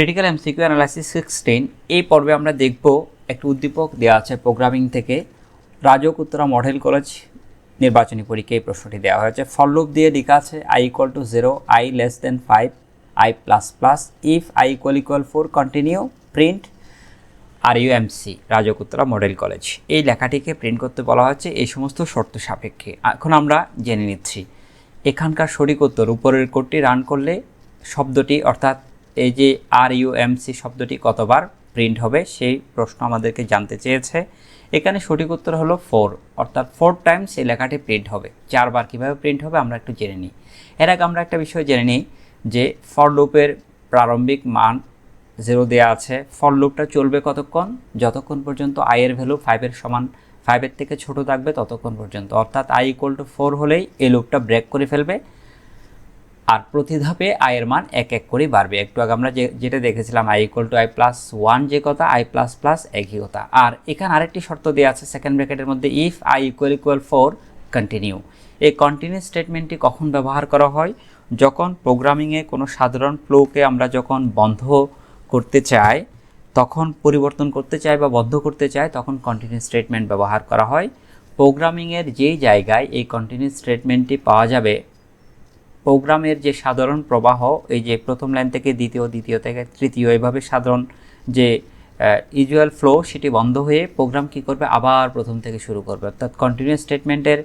Critical MCQ analysis sixteen এই পর্বে আমরা দেখব, একটি উদ্দীপক দেওয়া আছে প্রোগ্রামিং থেকে। রাজক উত্তরা মডেল কলেজ নির্বাচনী পরীক্ষায় এই প্রশ্নটি দেওয়া হয়েছে। ফললুপ দিয়ে লেখা আছে I equal to zero I less than five I plus plus if I equal equal four continue print R U M UMC রাজকুত্তরা model college এই লেখাটিকে প্রিন্ট করতে বলা হচ্ছে এই সমস্ত শর্ত সাপেক্ষে। এখন আমরা জেনে নিচ্ছি, এখানকার সঠিক উত্তর, উপরের কোডটি রান করলে শব্দটি, অর্থাৎ এই যে আর ইউএমসি শব্দটি কতবার প্রিন্ট হবে সেই প্রশ্ন আমাদেরকে জানতে চেয়েছে। এখানে সঠিক উত্তর হলো ফোর অর্থাৎ ফোর টাইমস এই লেখাটি প্রিন্ট হবে। চারবার কীভাবে প্রিন্ট হবে আমরা একটু জেনে নিই। এর আগে আমরা একটা বিষয় জেনে নিই যে ফর লুপের প্রারম্ভিক মান জিরো দেওয়া আছে। ফর লুপটা চলবে কতক্ষণ? যতক্ষণ পর্যন্ত আয়ের ভ্যালু ফাইভের সমান ফাইভের থেকে ছোট থাকবে ততক্ষণ পর্যন্ত। অর্থাৎ আই ইকুয়াল টু ফোর হলেই এই লুপটা ব্রেক করে ফেলবে। আর প্রতি ধাপে আয়ের মান এক এক করে বাড়বে। একটু আগে আমরা যে যেটা দেখেছিলাম I equal to I plus one যে কথা আই প্লাস প্লাস একই কথা। আর এখানে আরেকটি শর্ত দেওয়া আছে সেকেন্ড ব্র্যাকেটের মধ্যে if I equal equal four continue এই কন্টিনিউ স্টেটমেন্টটি কখন ব্যবহার করা হয়? যখন প্রোগ্রামিংয়ে কোনো সাধারণ ফ্লোকে আমরা যখন বন্ধ করতে চাই, তখন পরিবর্তন করতে চাই বা বন্ধ করতে চাই, তখন কন্টিনিউ স্টেটমেন্ট ব্যবহার করা হয়। প্রোগ্রামিংয়ের যেই জায়গায় এই কন্টিনিউ স্টেটমেন্টটি পাওয়া যাবে প্রোগ্রামের যে সাধারণ প্রবাহ, এই যে প্রথম লাইন থেকে দ্বিতীয় দ্বিতীয় থেকে তৃতীয়, এভাবে সাধারণ যে ইউজুয়াল ফ্লো সেটি বন্ধ হয়ে প্রোগ্রাম কি করবে? আবার প্রথম থেকে শুরু করবে। অর্থাৎ কন্টিনিউ স্টেটমেন্টের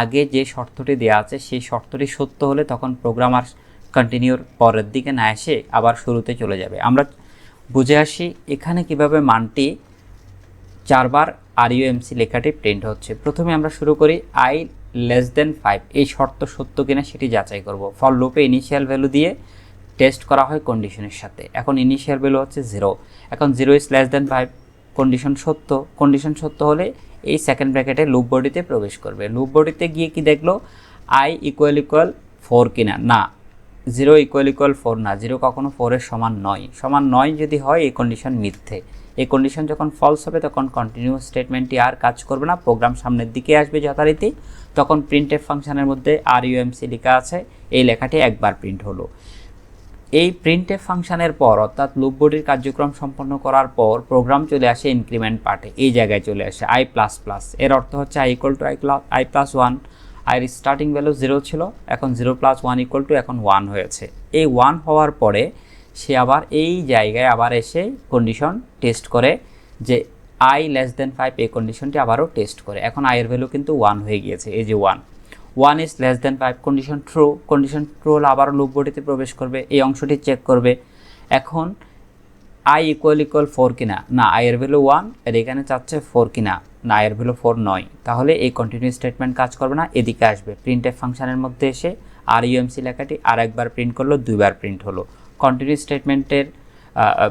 আগে যে শর্তটি দেওয়া আছে, সেই শর্তটি সত্য হলে তখন প্রোগ্রাম আর কন্টিনিউর পরের দিকে না এসে আবার শুরুতে চলে যাবে। আমরা বুঝে আসি এখানে কীভাবে মানটি চারবার আর ইউএমসি লেখাটি প্রিন্ট হচ্ছে। প্রথমে আমরা শুরু করি আই লেস দেন ফাইভ এই শর্ত সত্য কিনা সেটি যাচাই করব। ফল লুপে ইনিশিয়াল ভ্যালু দিয়ে টেস্ট করা হয় কন্ডিশনের সাথে। এখন ইনিশিয়াল ভ্যালু হচ্ছে জিরো এখন zero is less than five condition সত্য। কন্ডিশন সত্য হলে এই সেকেন্ড ব্র্যাকেটে লুপ বডিতে প্রবেশ করবে। লুপ বডিতে গিয়ে কি দেখল? আই ইকুয়াল ইকুয়াল ফোর কিনা। না জিরো ইকুয়াল ইকুয়াল ফোর না। জিরো কখনো ফোরের সমান নয়। সমান নয় যদি হয়, এই কন্ডিশন মিথ্যে। এই কন্ডিশন যখন ফলস হবে, তখন কন্টিনিউ স্টেটমেন্টটি আর কাজ করবে না। প্রোগ্রাম সামনের দিকে আসবে যথারীতি। তখন প্রিন্টের ফাংশনের মধ্যে আর ইউএমসি লেখা আছে। এই লেখাটি একবার প্রিন্ট হলো। এই প্রিন্টের ফাংশনের পর, অর্থাৎ লুপ বডির কার্যক্রম সম্পন্ন করার পর প্রোগ্রাম চলে আসে ইনক্রিমেন্ট পার্টে এই জায়গায় চলে আসে আই প্লাস প্লাস এর অর্থ হচ্ছে i equal to i i plus one আইয়ের স্টার্টিং ভ্যালু জিরো ছিল, এখন zero plus one equal to এখন ওয়ান হয়েছে। এই ওয়ান হওয়ার পরে সে আবার এই জায়গায় আবার এসে কন্ডিশন টেস্ট করে যে আই লেস দেন ফাইভ এই কন্ডিশনটি আবারও টেস্ট করে। এখন আয়ের ভ্যালু কিন্তু ওয়ান হয়ে গিয়েছে, এই যে one one is less than five condition true condition true হলে আবারও লুপ বডিতে প্রবেশ করবে, এই অংশটি চেক করবে। এখন আই ইকুয়াল ইকুয়াল ফোর কিনা? না আয়ের ভ্যালু ওয়ানের এখানে চাচ্ছে ফোর কিনা? না আয়ের ভ্যালু ফোর নয়। তাহলে এই কন্টিনিউ স্টেটমেন্ট কাজ করবে না, এদিকে আসবে। প্রিন্টের ফাংশনের মধ্যে এসে আর ইউএমসি লেখাটি আর একবার প্রিন্ট করল, দুইবার প্রিন্ট হলো। কন্টিনিউ স্টেটমেন্টের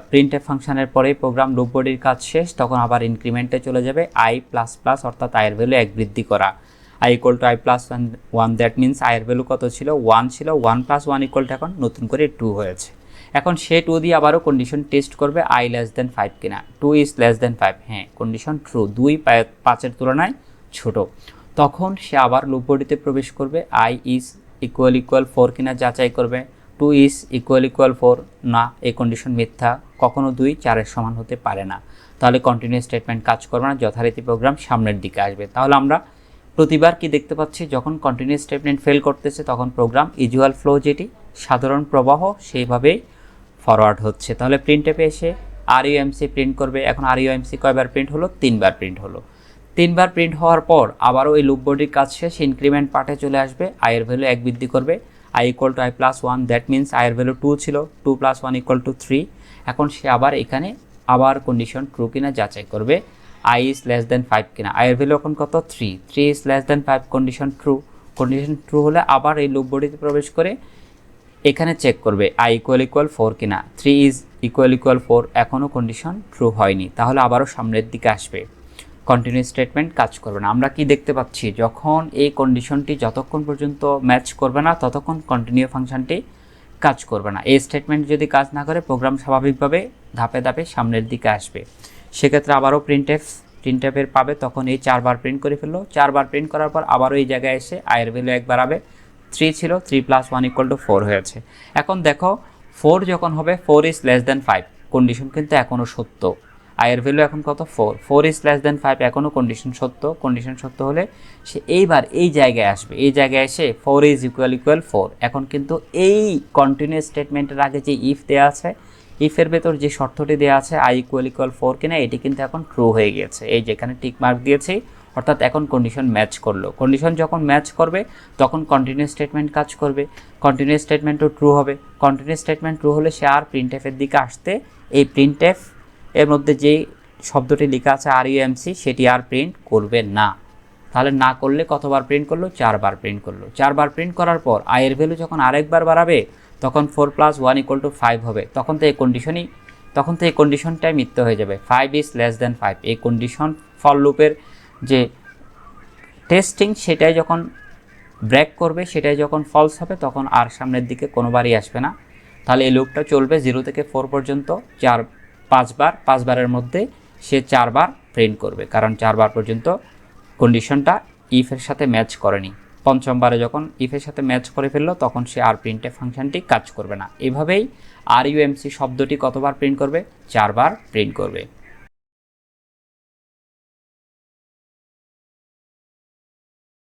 প্রিন্টের ফাংশনের পরে প্রোগ্রাম লুপ বডির কাজ শেষ, তখন আবার ইনক্রিমেন্টে চলে যাবে আই প্লাস প্লাস অর্থাৎ আয়ের ভ্যালু এক বৃদ্ধি করা। I equal to i plus one one that means আয়ের ভ্যালু কত ছিল? ওয়ান ছিল one plus one equal to এখন নতুন করে টু হয়েছে। এখন সে টু দিয়ে আবারও কন্ডিশন টেস্ট করবে আই লেস দেন ফাইভ কিনা। Two is less than five হ্যাঁ কন্ডিশন ট্রু দুই পাঁচের তুলনায় ছোট। তখন সে আবার লুপ বডিতে প্রবেশ করবে i is equal equal four কিনা যাচাই করবে। Two is equal equal four না, এই কন্ডিশন মিথ্যা, কখনো দুই, চারের সমান হতে পারে না। তাহলে কন্টিনিউ স্টেটমেন্ট কাজ করবে না, যথারীতি প্রোগ্রাম সামনের দিকে আসবে। তাহলে আমরা প্রতিবার কি দেখতে পাচ্ছি? যখন কন্টিনিউ স্টেটমেন্ট ফেল করতেছে, তখন প্রোগ্রাম ইজুয়াল ফ্লো যেটি, সাধারণ প্রবাহ, সেইভাবেই ফরওয়ার্ড হচ্ছে। তাহলে প্রিন্টেপে এসে আর ইউএমসি প্রিন্ট করবে। এখন আর ইউএমসি কয়বার প্রিন্ট হলো? তিনবার প্রিন্ট হলো। তিনবার প্রিন্ট হওয়ার পর আবারও এই লুপ বডির কাজ শেষ ইনক্রিমেন্ট পার্টে চলে আসবে আয়ের ভ্যালু এক বৃদ্ধি করবে। I equal to i plus one that means আয়ের ভ্যালু টু ছিল two plus one equal to three এখন সে আবার এখানে আবার কন্ডিশন ট্রু কিনা যাচাই করবে i is less than five কিনা। আয়ের ভ্যালু এখন কত? Three three is less than five condition true condition true হলে আবার এই লুপ বডিতে প্রবেশ করে এখানে চেক করবে আই ইকুয়াল ইকুয়াল ফোর কিনা। Three is equal equal four এখনও কন্ডিশন ট্রু হয়নি। তাহলে আবারও সামনের দিকে আসবে। কন্টিনিউ স্টেটমেন্ট কাজ করবে না। আমরা কি দেখতে পাচ্ছি? যখন এই কন্ডিশনটি যতক্ষণ পর্যন্ত ম্যাচ করবে না, ততক্ষণ কন্টিনিউ ফাংশনটি কাজ করবে না। এই স্টেটমেন্ট যদি কাজ না করে প্রোগ্রাম স্বাভাবিকভাবে ধাপে ধাপে সামনের দিকে আসবে। সেক্ষেত্রে আবারও প্রিন্টেফ প্রিন্টেফের পাবে, তখন এই চারবার প্রিন্ট করে ফেলল। চারবার প্রিন্ট করার পর আবারও এই জায়গায় এসে আয়ের ভ্যালু একবার আবে। থ্রি ছিল three plus one equal to four হয়েছে। এখন দেখো ফোর যখন হবে four is less than five condition কিন্তু এখনও সত্য। আয়ের ভ্যালু এখন কত? Four four is less than five এখনও কন্ডিশন সত্য। কন্ডিশন সত্য হলে সে এইবার এই জায়গায় আসবে। এই জায়গায় এসে four is equal equal four এখন কিন্তু এই কন্টিনিউয়াস স্টেটমেন্টের আগে যে ইফ দেওয়া আছে ইফের ভেতর যে শর্তটি দেওয়া আছে আই ইকুয়াল ইকুয়াল ফোর কিনা, এটি কিন্তু এখন ট্রু হয়ে গিয়েছে। এই যেখানে টিক মার্ক দিয়েছি, অর্থাৎ এখন কন্ডিশন ম্যাচ করল। কন্ডিশন যখন ম্যাচ করবে, তখন কন্টিনিউয়াস স্টেটমেন্ট কাজ করবে। কন্টিনিউয়াস স্টেটমেন্টও ট্রু হবে। কন্টিনিউয়াস স্টেটমেন্ট ট্রু হলে সে আর প্রিন্ট এফের দিকে আসতে, এই প্রিন্ট এফ এর মধ্যে যেই শব্দটি লেখা আছে আর ইউএমসি সেটি আর প্রিন্ট করবে না। তাহলে না করলে কতবার প্রিন্ট করল? চারবার প্রিন্ট করল। চারবার প্রিন্ট করার পর আয়ের ভ্যালু যখন আরেকবার বাড়াবে, তখন four plus one equal to five হবে। তখন তো এই কন্ডিশনই তখন তো এই কন্ডিশনটাই মিথ্যে হয়ে যাবে। Five is less than five এই কন্ডিশন ফল লুপের যে টেস্টিং সেটাই যখন ব্রেক করবে, সেটাই যখন ফলস হবে, তখন আর সামনের দিকে কোনোবারই আসবে না। তাহলে এই লুপটা চলবে জিরো থেকে ফোর পর্যন্ত। চার পাঁচবার, পাঁচবারের মধ্যে সে চারবার প্রিন্ট করবে। কারণ চারবার পর্যন্ত কন্ডিশনটা ইফের সাথে ম্যাচ করেনি। পঞ্চমবারে যখন ইফের সাথে ম্যাচ করে ফেলল, তখন সে আর প্রিন্টে ফাংশনটি কাজ করবে না। এভাবেই আর ইউএমসি শব্দটি কতবার প্রিন্ট করবে? চারবার প্রিন্ট করবে।